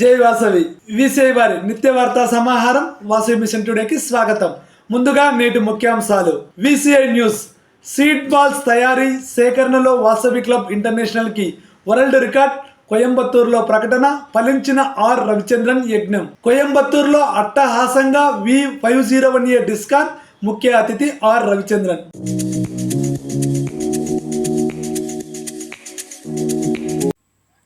జై వాసవి. విసిఐ వారి నిత్య వార్తా సమాహారం వాసవి మిషన్ టుడేకి స్వాగతం. ముందుగా నేటి ముఖ్యాంశాలు. VCI news. సీడ్ బాల్స్ తయారీ సేకరణలో వాసవి క్లబ్ ఇంటర్నేషనల్కి వరల్డ్ రికార్డ్ కోయంబత్తూరులో ప్రకటన ఫలించిన ఆర్ రవిచంద్రన్ యజ్ఞం. కోయంబత్తూరులో అట్టహాసంగా V five zero one A discon ముఖ్య అతిథి ఆర్ రవిచంద్రన్.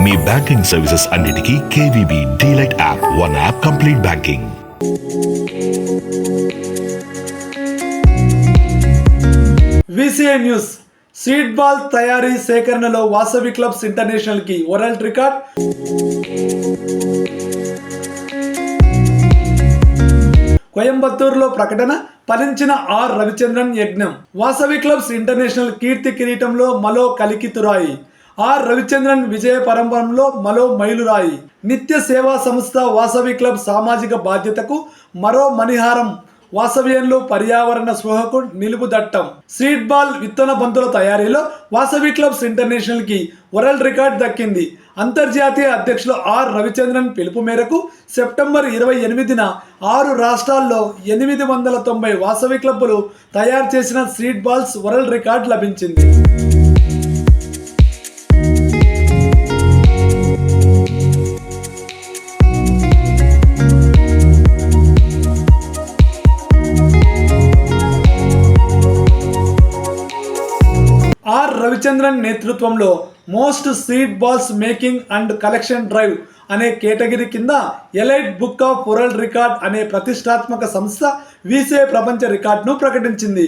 మీ బ్యాంకింగ్ సర్వీసెస్ అన్నిటికీ KVB DLite app one app complete banking. VCI news sweet ball తయారీ సేకరణలో వాసవి క్లబ్స్ ఇంటర్నేషనల్కి వరల్డ్ రికార్డ్. కోయంబత్తూరులో ప్రకటన ఫలించిన ఆర్ రవిచంద్రన్ యజ్ఞం. వాసవి క్లబ్స్ ఇంటర్నేషనల్ కీర్తి కిరీటంలో మలో కలికితురాయి ఆర్ రవిచంద్రన్ విజయ పరంపరంలో మరో మైలురాయి. నిత్య సేవా సంస్థ వాసవి క్లబ్ సామాజిక బాధ్యతకు మరో మణిహారం. వాసవ్యంలో పర్యావరణ స్పృహకు నిలుపుదట్టం సీడ్ బాల్ విత్తన బంతుల తయారీలో వాసవి క్లబ్స్ ఇంటర్నేషనల్కి వరల్డ్ రికార్డ్ దక్కింది. అంతర్జాతీయ అధ్యక్షులు ఆర్ రవిచంద్రన్ పిలుపు మేరకు సెప్టెంబర్ ఇరవై ఎనిమిదిన ఆరు రాష్ట్రాల్లో ఎనిమిది వందల తొంభై వాసవి క్లబ్బులు తయారు చేసిన సీడ్ బాల్స్ వరల్డ్ రికార్డ్ లభించింది. రవిచంద్రన్ నేతృత్వంలో most seed balls making and collection drive అనే కేటగిరీ కింద elite book of world record అనే ప్రతిష్టాత్మక సంస్థ వీసే ప్రపంచ రికార్డును ప్రకటించింది.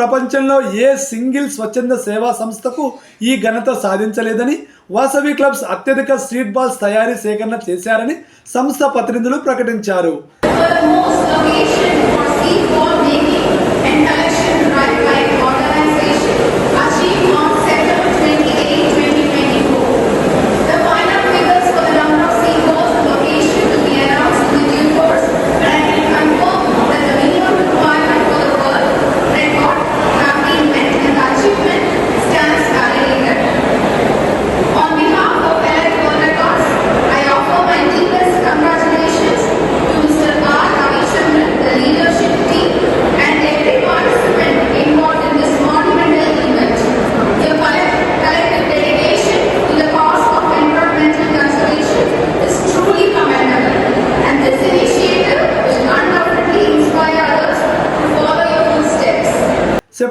ప్రపంచంలో ఏ సింగిల్ స్వచ్ఛంద సేవా సంస్థకు ఈ ఘనత సాధించలేదని వాసవి క్లబ్స్ అత్యధిక స్ట్రీట్ బాల్స్ తయారీ సేకరణ చేశారని సంస్థ ప్రతినిధులు ప్రకటించారు.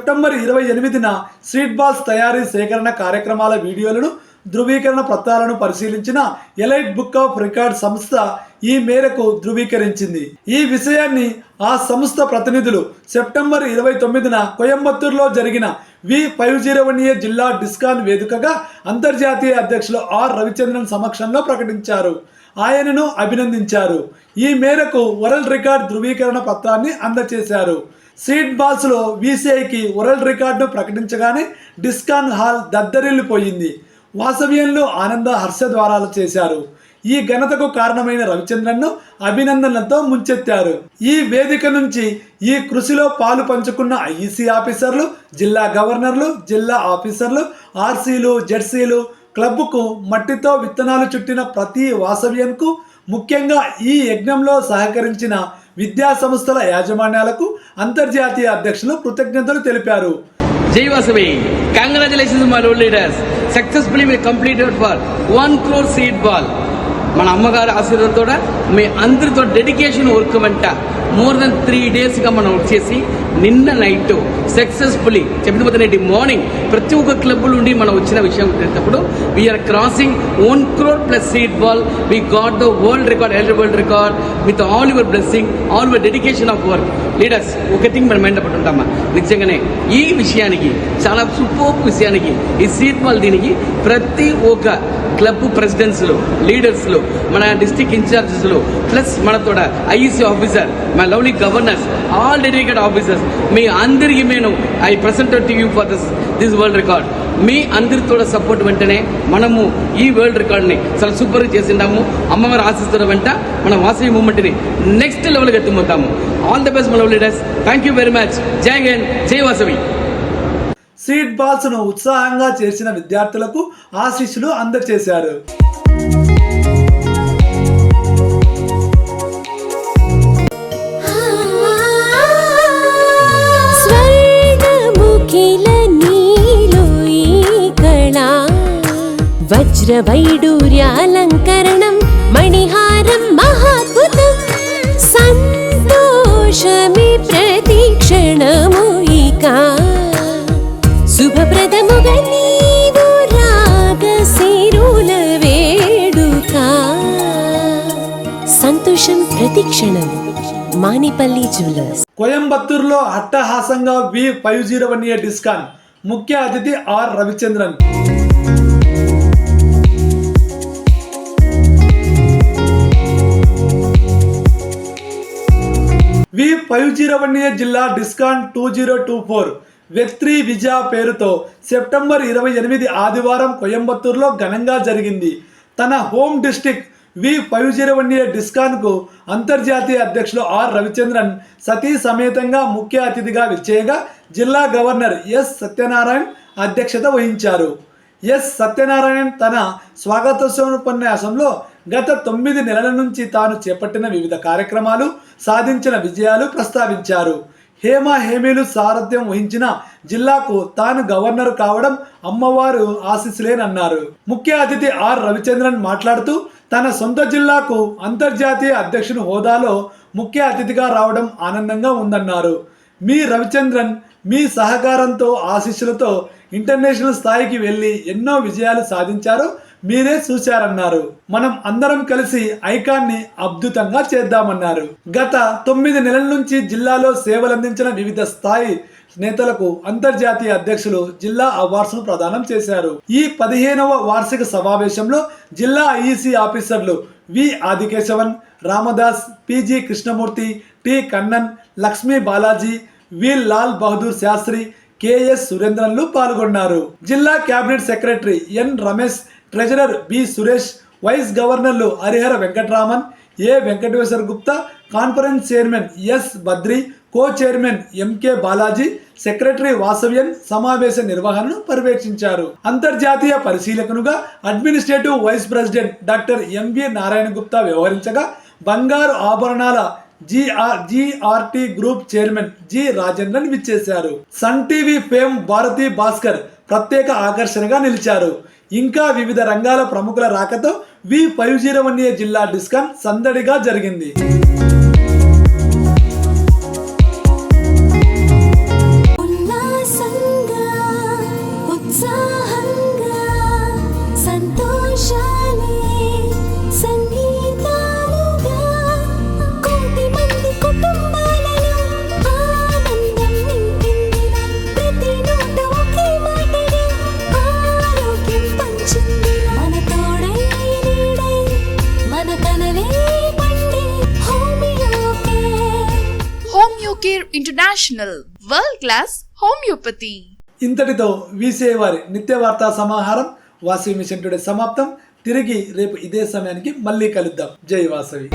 సెప్టెంబర్ ఇరవై ఎనిమిదిన స్ట్రీట్ బాల్స్ తయారీ సేకరణ కార్యక్రమాల వీడియోలను ధృవీకరణ పత్రాలను పరిశీలించిన ఎలైట్ బుక్ ఆఫ్ రికార్డ్ సంస్థ ఈ మేరకు ధృవీకరించింది. ఈ విషయాన్ని ఆ సంస్థ ప్రతినిధులు సెప్టెంబర్ ఇరవై తొమ్మిదిన కోయంబత్తూరులో జరిగిన V five zero one A జిల్లా డిస్కాన్ వేదికగా అంతర్జాతీయ అధ్యక్షులు ఆర్ రవిచంద్రన్ సమక్షంలో ప్రకటించారు. ఆయనను అభినందించారు. ఈ మేరకు వరల్డ్ రికార్డ్ ధృవీకరణ పత్రాన్ని అందజేశారు సీడ్ బాల్స్లో వీసీఐకి వరల్డ్ రికార్డు ప్రకటించగానే డిస్కాన్ హాల్ దద్దరిల్లిపోయింది. వాసవ్యంలో ఆనంద హర్షద్వారాలు చేశారు. ఈ ఘనతకు కారణమైన రవిచంద్రన్ను అభినందనలతో ముంచెత్తారు. ఈ వేదిక నుంచి ఈ కృషిలో పాలు పంచుకున్న ఐఈసీ ఆఫీసర్లు జిల్లా గవర్నర్లు జిల్లా ఆఫీసర్లు ఆర్సీలు జెడ్సీలు క్లబ్కు మట్టితో విత్తనాలు చుట్టిన ప్రతి వాసవ్యంకు ముఖ్యంగా ఈ యజ్ఞంలో సహకరించిన విద్యా సంస్థల యాజమాన్యాలకు అంతర్జాతీయ అధ్యక్షులు కృతజ్ఞతలు తెలిపారు. Jai Vasavi congratulations my role leaders successfully me completed for one crore seat ball మన అమ్మగారు ఆశీర్వాదంతో మీ అందరితో డెడికేషన్ వర్క్ వెంట మోర్ దెన్ త్రీ డేస్గా మనం వచ్చేసి నిన్న నైట్ సక్సెస్ఫుల్లీ చెప్పిన నేటి మార్నింగ్ ప్రతి ఒక్క క్లబ్ నుండి మనం వచ్చిన విషయం తెలిసినప్పుడు we are crossing one crore plus seat ball we got the world record elder world record with all your blessing all your dedication of work leaders ఒక థింగ్ మనం మైండ్ పట్టుంటామా నిజంగానే ఈ విషయానికి చాలా సూపర్ విషయానికి ఈ సీట్ బాల్ దీనికి ప్రతి ఒక్క క్లబ్ ప్రెసిడెంట్స్లో లీడర్స్లో మన డిస్టిక్ ఇన్ఛార్జెస్లో ప్లస్ మనతో ఐఈసీ ఆఫీసర్ మన lovely governors all dedicated officers మీ అందరికీ నేను I present to you for this this world record మీ అందరితో సపోర్ట్ వెంటనే మనము ఈ వరల్డ్ రికార్డ్ని చాలా సూపర్గా చేసిండాము అమ్మవారు ఆశిస్తున్న వెంట మన వాసవి మూమెంట్ని నెక్స్ట్ లెవెల్కి ఎత్తిపోతాము ఆల్ ద బెస్ట్ మన leaders thank you very much Jai Hind Jai Vasavi seat బాల్స్ను ఉత్సాహంగా చేర్చిన విద్యార్థులకు ఆశీస్సులు అందజేశారు వజ్రవైడూర్యాలంకరణం మణిహారం మహాద్భుతం సంతోషమి ప్రతిక్షణము ఇక శుభప్రదముగా వేడుక సంతోషం ప్రతిక్షణం మానిపల్లి జ్యువెలర్స్ కోయంబత్తూరులో అట్టహాసంగా V five zero one year discon. ముఖ్య అతిథి R Ravichandran. V five zero one A జిల్లా discon two zero two four. Vetri Vijaya పేరుతో సెప్టెంబర్ ఇరవై ఎనిమిది ఆదివారం కోయంబత్తూరులో ఘనంగా జరిగింది. తన home district V five zero one A డిస్కాన్కు అంతర్జాతీయ అధ్యక్షులు ఆర్ రవిచంద్రన్ సతీ సమేతంగా ముఖ్య అతిథిగా విచ్చేయగా జిల్లా గవర్నర్ ఎస్ సత్యనారాయణ్ అధ్యక్షత వహించారు. ఎస్ సత్యనారాయణ్ తన స్వాగతోపన్యాసంలో గత తొమ్మిది నెలల నుంచి తాను చేపట్టిన వివిధ కార్యక్రమాలు సాధించిన విజయాలు ప్రస్తావించారు. హేమ హేమీలు సారథ్యం వహించిన జిల్లాకు తాను గవర్నర్ కావడం అమ్మవారు ఆశీస్సులేనన్నారు. ముఖ్య అతిథి ఆర్ రవిచంద్రన్ మాట్లాడుతూ తన సొంత జిల్లాకు అంతర్జాతీయ అధ్యక్షుని హోదాలో ముఖ్య అతిథిగా రావడం ఆనందంగా ఉందన్నారు. మీ రవిచంద్రన్ మీ సహకారంతో ఆశీస్సులతో ఇంటర్నేషనల్ స్థాయికి వెళ్ళి ఎన్నో విజయాలు సాధించారు. మీరే చూశారన్నారు. మనం అందరం కలిసి ఐకాన్ని అద్భుతంగా చేద్దామన్నారు. గత తొమ్మిది నెలల నుంచి జిల్లాలో సేవలందించిన వివిధ స్థాయి నేతలకు అంతర్జాతీయ అధ్యక్షులు జిల్లా అవార్డ్స్ను ప్రదానం చేశారు. ఈ పదిహేనవ వార్షిక సమావేశంలో జిల్లా ఐఈసీ ఆఫీసర్లు V Adikesavan Ramdas PG Krishnamurthy T Kannan Lakshmi Balaji V Lal Bahadur Shastri KS సురేంద్రన్లు పాల్గొన్నారు. జిల్లా cabinet secretary N Ramesh treasurer B Suresh vice గవర్నర్లు Harihara Venkatraman A Venkateswara Gupta conference chairman S Badri co chairman MK Balaji secretary వాసవ్యన్ సమావేశ నిర్వహణను పర్యవేక్షించారు. అంతర్జాతీయ పరిశీలకునుగా administrative vice president doctor MV Narayana Gupta వ్యవహరించగా బంగారు ఆభరణాల GR GRT group chairman G Rajendran విచ్చేశారు. Sun TV fame Bharathi Bhaskar ప్రత్యేక ఆకర్షణగా నిలిచారు. ఇంకా వివిధ రంగాల ప్రముఖుల రాకతో V five zero one A జిల్లా డిస్కాన్ సందడిగా జరిగింది. Care international world class homeopathy ఇంతటితో వీసే వారి నిత్య వార్తా సమాహారం వాసవి మిషన్ టుడే సమాప్తం. తిరిగి రేపు ఇదే సమయానికి మళ్ళీ కలుద్దాం. జై వాసవి.